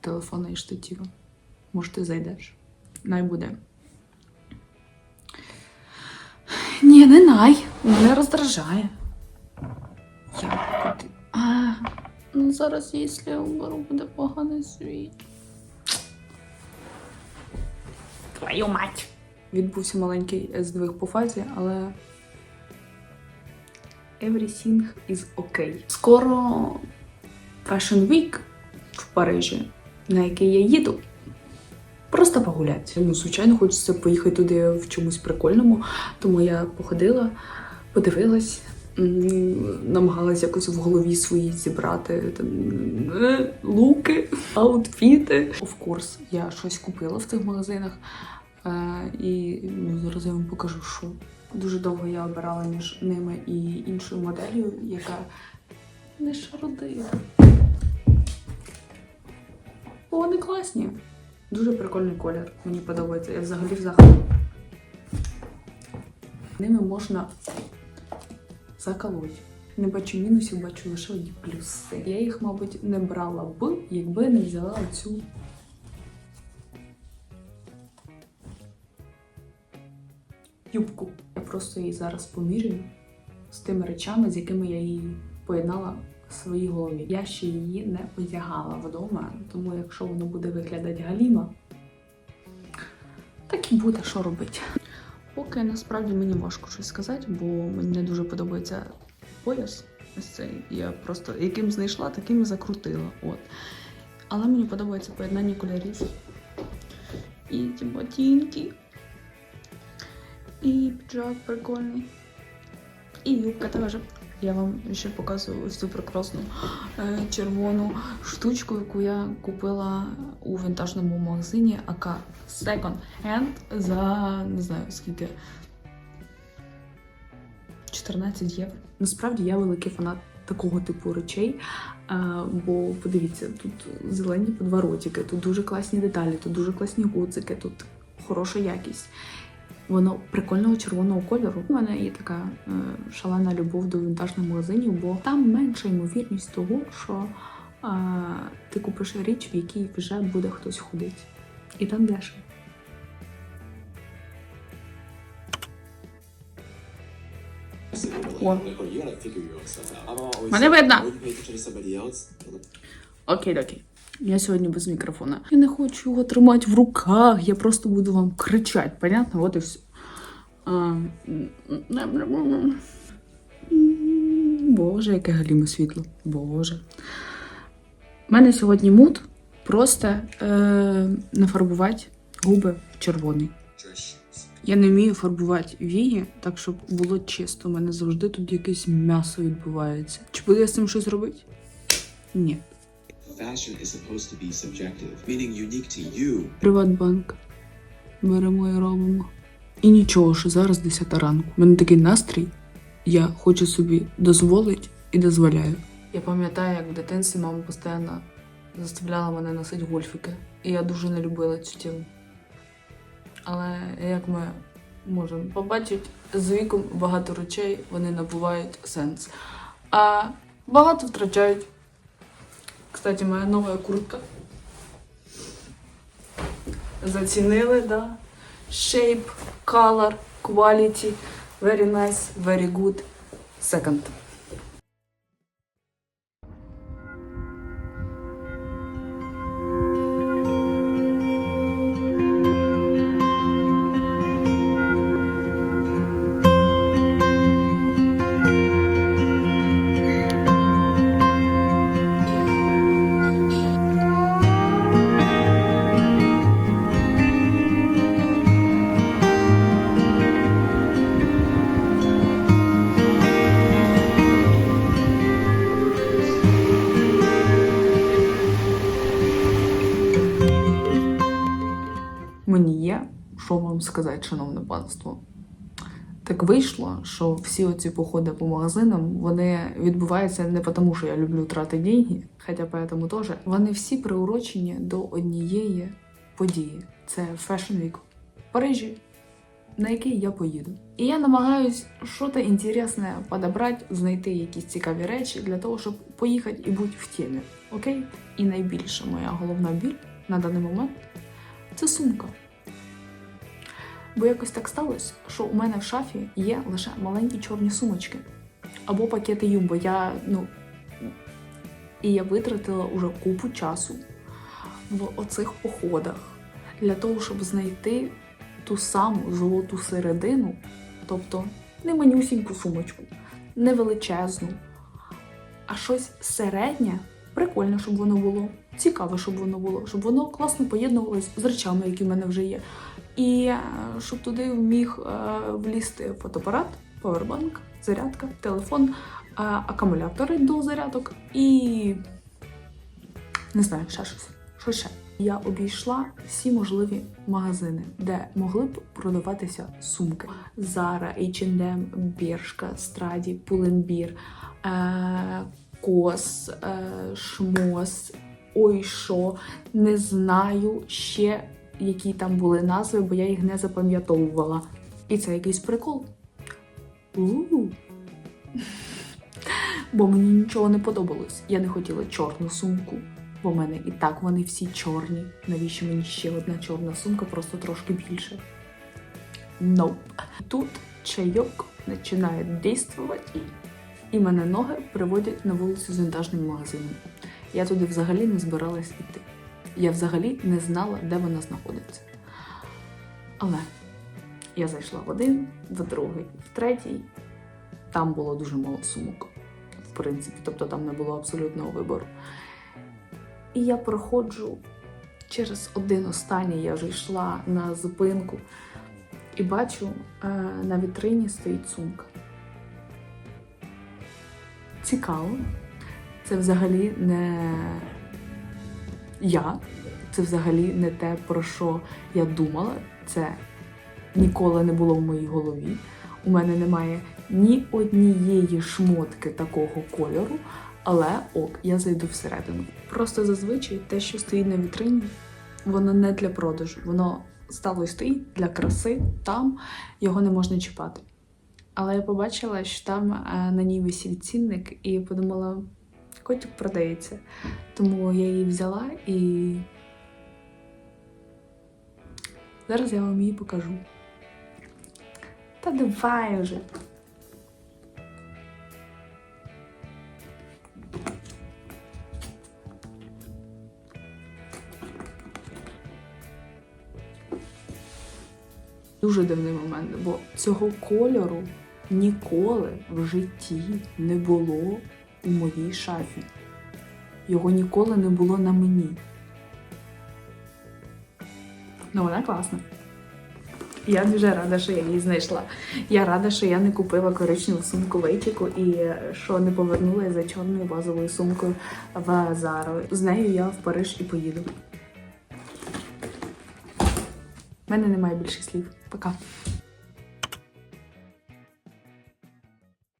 телефона і штатива. Може, ти зайдеш? Най буде. Ні, не най. Мене роздражає. Я? А, ну зараз, якщо я уберу, буде поганий світ. Твою мать! Відбувся маленький здвиг по фазі, але everything is okay. Скоро Fashion Week в Парижі, на який я їду. Просто погуляти. Ну, звичайно, хочеться поїхати туди в чомусь прикольному, тому я походила, подивилась, намагалась якось в голові свої зібрати там, е, луки, аутфіти. Course, я щось купила в цих магазинах. Е, і ну, зараз я вам покажу, що дуже довго я обирала між ними і іншою моделлю, яка не шародила. Бо вони класні. Дуже прикольний колір. Мені подобається. Я взагалі в захваті. Ними можна заколоть. Не бачу мінусів, бачу лише одні плюси. Я їх, мабуть, не брала б, якби не взяла цю юбку. Я просто її зараз помірюю з тими речами, з якими я її поєднала своїй голові. Я ще її не одягала вдома, тому якщо воно буде виглядати галіма, так і буде, що робити. Поки насправді мені важко щось сказати, бо мені не дуже подобається пояс. Ось цей. Я просто яким знайшла, таким і закрутила. От. Але мені подобається поєднання кольорів. І ті ботинки. І піджак прикольний. І юбка теж. Я вам ще показую ось цю прекрасну е, червону штучку, яку я купила у вінтажному магазині АК Second Hand за не знаю скільки. 14 євро. Насправді я великий фанат такого типу речей. е, Бо подивіться, тут зелені подворотики, тут дуже класні деталі, тут дуже класні гудзики, тут хороша якість. Воно прикольного червоного кольору. У мене є така е, шалена любов до вінтажних магазинів, бо там менша ймовірність того, що е, ти купиш річ, в якій вже буде хтось ходити. І там дешево. О. Мене видно. Окей, окей. Я сьогодні без мікрофона. Я не хочу його тримати в руках, я просто буду вам кричати, понятно? От і все. А, Боже, яке галіме світло. Боже. У мене сьогодні мут просто е, нафарбувати губи в червоний. Я не вмію фарбувати вії, так щоб було чисто. У мене завжди тут якесь м'ясо відбувається. Чи буду я з цим щось робити? Ні. Fashion is supposed to be subjective, meaning unique to you. Приватбанк. Беремо і робимо. І нічого, що зараз 10 ранку. У мене такий настрій. Я хочу собі дозволити і дозволяю. Я пам'ятаю, як в дитинстві мама постійно заставляла мене носити гольфіки. І я дуже не любила цю тему. Але як ми можемо побачити, з віком багато речей вони набувають сенс. А багато втрачають. Кстати, моя новая куртка. Зацінили, да? Shape, color, quality. Very nice, very good. Second. Сказати, шановне панство. Так вийшло, що всі оці походи по магазинам вони відбуваються не тому, що я люблю тратити деньги, хоча поэтому теж. Вони всі приурочені до однієї події. Це Fashion Week в Парижі. на який я поїду. І я намагаюсь щось інтересне подобрати, знайти якісь цікаві речі для того, щоб поїхати і бути в темі. Окей? І найбільша моя головна біль на даний момент це сумка. Бо якось так сталося, що у мене в шафі є лише маленькі чорні сумочки або пакети Юмбо. Я, ну, і я витратила уже купу часу в оцих походах для того, щоб знайти ту саму золоту середину, тобто не манюсіньку сумочку, не величезну, а щось середнє. Прикольно, щоб воно було, цікаво, щоб воно було, щоб воно класно поєднувалось з речами, які в мене вже є. І е, щоб туди міг е, влізти фотоапарат, повербанк, зарядка, телефон, е, акумулятори до зарядок і не знаю, ще щось. Що ще? Я обійшла всі можливі магазини, де могли б продаватися сумки. Zara, H&M, Бершка, Страді, е, Кос, Шмос, що, не знаю ще, які там були назви, бо я їх не запам'ятовувала. І це якийсь прикол. У-у. Бо мені нічого не подобалось. Я не хотіла чорну сумку, бо в мене і так вони всі чорні. Навіщо мені ще одна чорна сумка, просто трошки більше. Nope. Тут чайок починає дійствувати, і мене ноги приводять на вулицю з вінтажним магазином. Я туди взагалі не збиралась іти. Я взагалі не знала, де вона знаходиться. Але я зайшла в один, в другий, в третій. Там було дуже мало сумок, в принципі, тобто там не було абсолютного вибору. І я проходжу через один останній, я вже йшла на зупинку і бачу, е, на вітрині стоїть сумка. Цікаво. Це взагалі не я, це взагалі не те, про що я думала. Це ніколи не було в моїй голові. У мене немає ні однієї шмотки такого кольору, але ок, я зайду всередину. Просто зазвичай те, що стоїть на вітрині, воно не для продажу. Воно стало і стоїть для краси, там його не можна чіпати. Але я побачила, що там е, на ній висів цінник, і подумала, котик продається. Тому я її взяла і зараз я вам її покажу. Та давай вже. Дуже дивний момент, бо цього кольору ніколи в житті не було у моїй шафі. Його ніколи не було на мені. Ну, вона класна. Я дуже рада, що я її знайшла. Я рада, що я не купила коричневу сумку Вейчику і е, що не повернула за чорною базовою сумкою в Зару. З нею я в Париж і поїду. У мене немає більше слів. Пока.